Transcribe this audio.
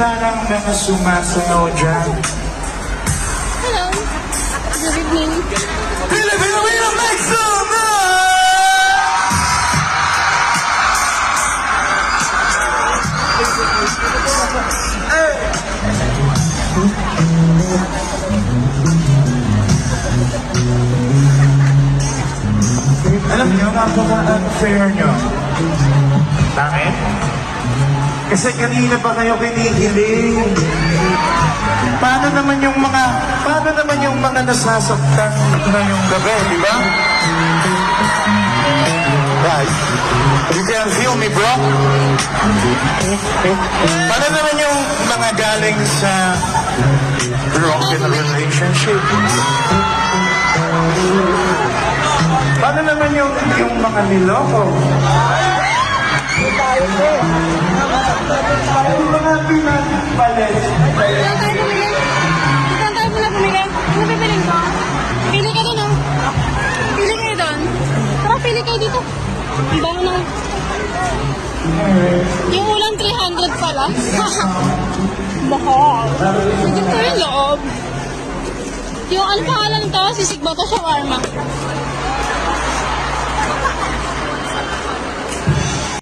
Samantalang mga sumasayaw dyan. Hello. Good evening. Pilipino, Pilipino, make some! Alam niyo, napaka-unfair niyo. Bakit? Kasi kanina pa kayo kinikilig. Paano naman yung mga, paano naman yung mga nasasaktan ngayong gabi, di ba? Guys, you can feel me, bro? Paano naman yung mga galing sa broken relationship? Paano naman yung, yung mga niloko? Yung mga pinagpalit. Saan tayo pumili? Saan tayo pala pumili? Ano bibiling ko? Pili ka doon, oh. Pili kayo doon. Tara, pili kayo dito. Ang bango ng... Yung ulang 300 pala. Mahal. Sige ko yung loob. Yung ano pangalan to? Sisig ba to? Shawarma.